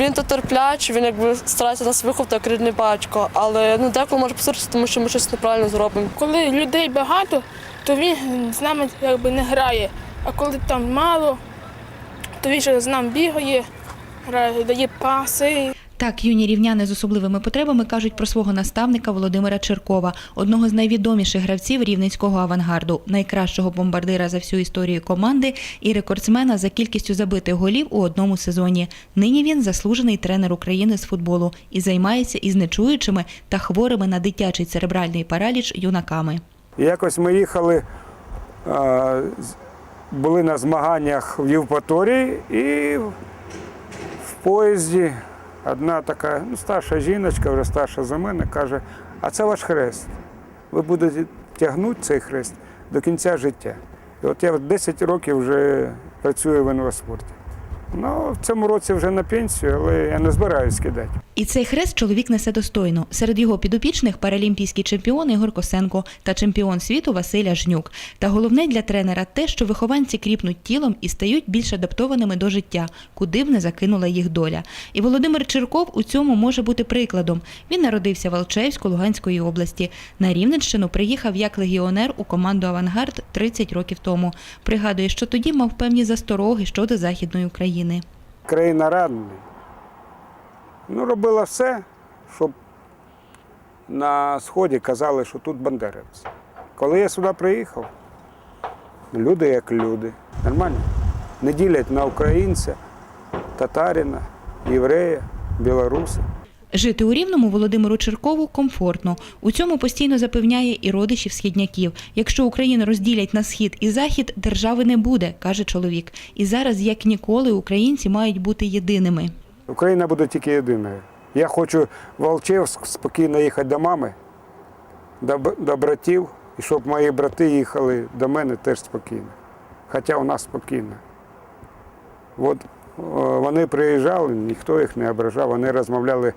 Він то терплячий, він якби старається нас виховати як рідний батько, але ну деколи може посваритися, тому що ми щось неправильно зробимо. Коли людей багато, то він з нами якби не грає. А коли там мало, то він ще з нами бігає, грає, дає паси. Так, юні рівняни з особливими потребами кажуть про свого наставника Володимира Черкова, одного з найвідоміших гравців рівненського авангарду, найкращого бомбардира за всю історію команди і рекордсмена за кількістю забитих голів у одному сезоні. Нині він заслужений тренер України з футболу і займається із нечуючими та хворими на дитячий церебральний параліч юнаками. Якось ми їхали, були на змаганнях в Євпаторії і в поїзді одна така ну, старша жіночка, вже старша за мене, каже, а це ваш хрест. Ви будете тягнути цей хрест до кінця життя. І от я 10 років вже працюю в інваспорті. Ну, в цьому році вже на пенсію, але я не збираюсь кидати. І цей хрест чоловік несе достойно. Серед його підопічних паралімпійський чемпіон Ігор Косенко та чемпіон світу Василя Жнюк. Та головне для тренера те, що вихованці кріпнуть тілом і стають більш адаптованими до життя, куди б не закинула їх доля. І Володимир Черков у цьому може бути прикладом. Він народився в Алчевську Луганської області. На Рівненщину приїхав як легіонер у команду Авангард 30 років тому. Пригадує, що тоді мав певні застороги щодо західної України. Країна радна. Ну, робила все, щоб на сході казали, що тут бандерівці. Коли я сюди приїхав, люди як люди. Нормально. Не ділять на українця, татарина, єврея, білоруса. Жити у Рівному Володимиру Черкову комфортно. У цьому постійно запевняє і родичів східняків. Якщо Україну розділять на схід і захід, держави не буде, каже чоловік. І зараз, як ніколи, українці мають бути єдиними. Україна буде тільки єдиною. Я хочу в Алчевськ спокійно їхати до мами, до, до братів, і щоб мої брати їхали до мене теж спокійно. Хоча у нас спокійно. От вони приїжджали, ніхто їх не ображав, вони розмовляли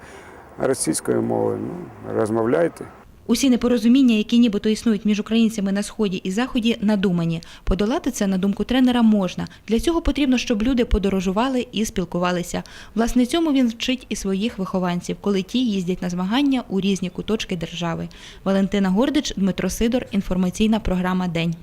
російською мовою. Ну, розмовляйте. Усі непорозуміння, які нібито існують між українцями на сході і заході, надумані. Подолати це, на думку тренера, можна. Для цього потрібно, щоб люди подорожували і спілкувалися. Власне, цьому він вчить і своїх вихованців, коли ті їздять на змагання у різні куточки держави. Валентина Гордич, Дмитро Сидор. Інформаційна програма День.